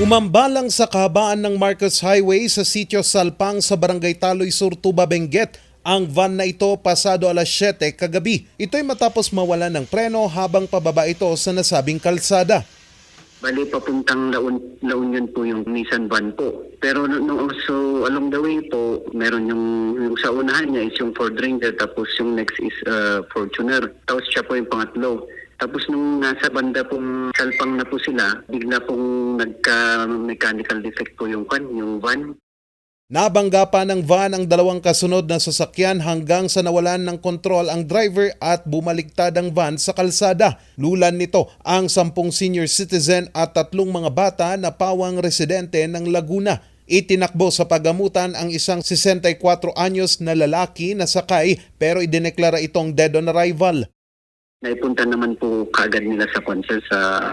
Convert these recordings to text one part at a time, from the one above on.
Umambalang sa kahabaan ng Marcos Highway sa sitio Salpang sa Barangay Taloy Sur, Tuba, Benguet ang van na ito pasado alas 7 kagabi. Ito'y matapos mawalan ng preno habang pababa ito sa nasabing kalsada. Bali, papuntang La, Un- La Union po yung Nissan van po. Pero no, so along the way po, meron yung, yung sa unahan niya is yung Ford Ranger, tapos yung next is uh, Fortuner. Tapos siya po yung pangatlo. Tapos nung nasa banda pong salpang na po sila, bigla pong nagka-mechanical defect po yung van, yung van. Nabangga pa ng van ang dalawang kasunod na sasakyan hanggang sa nawalan ng kontrol ang driver at bumaliktad ang van sa kalsada. Lulan nito ang sampung senior citizen at tatlong mga bata na pawang residente ng Laguna. Itinakbo sa pagamutan ang isang 64 anyos na lalaki na sakay pero idineklara itong dead on arrival. Naipunta naman po kaagad nila sa concert sa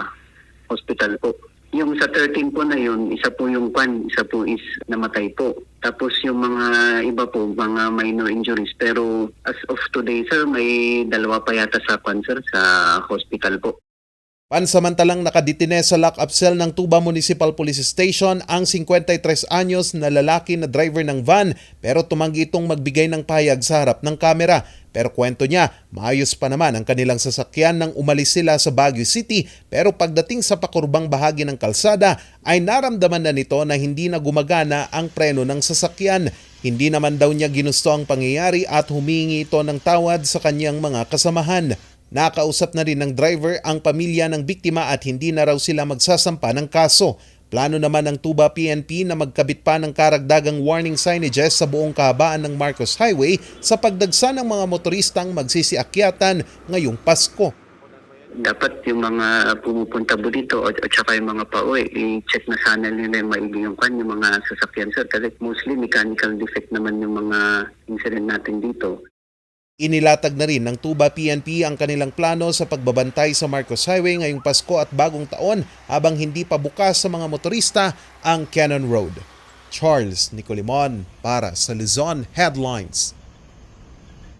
hospital po. Yung sa 13 po na yun, isa po yung pan, isa po is namatay po. Tapos yung mga iba po, mga minor injuries. Pero as of today, sir, may dalawa pa yata sa cancer sa hospital po. Pansamantalang nakaditine sa lock-up cell ng Tuba Municipal Police Station ang 53 anyos na lalaki na driver ng van pero tumanggi itong magbigay ng payag sa harap ng kamera. Pero kwento niya, maayos pa naman ang kanilang sasakyan nang umalis sila sa Baguio City pero pagdating sa pakurbang bahagi ng kalsada ay naramdaman na nito na hindi na gumagana ang preno ng sasakyan. Hindi naman daw niya ginusto ang pangyayari at humingi ito ng tawad sa kanyang mga kasamahan. Nakausap na rin ng driver ang pamilya ng biktima at hindi na raw sila magsasampa ng kaso. Plano naman ng Tuba PNP na magkabit pa ng karagdagang warning signages sa buong kahabaan ng Marcos Highway sa pagdagsa ng mga motoristang magsisiakyatan ngayong Pasko. Dapat yung mga pumupunta po dito at, at saka yung mga pauwi, i-check na sana nila yung maigi yung yung mga sasakyan, sir. Kasi mostly mechanical defect naman yung mga incident natin dito. Inilatag na rin ng Tuba PNP ang kanilang plano sa pagbabantay sa Marcos Highway ngayong Pasko at bagong taon habang hindi pa bukas sa mga motorista ang Cannon Road. Charles Nicolimon para sa Luzon Headlines.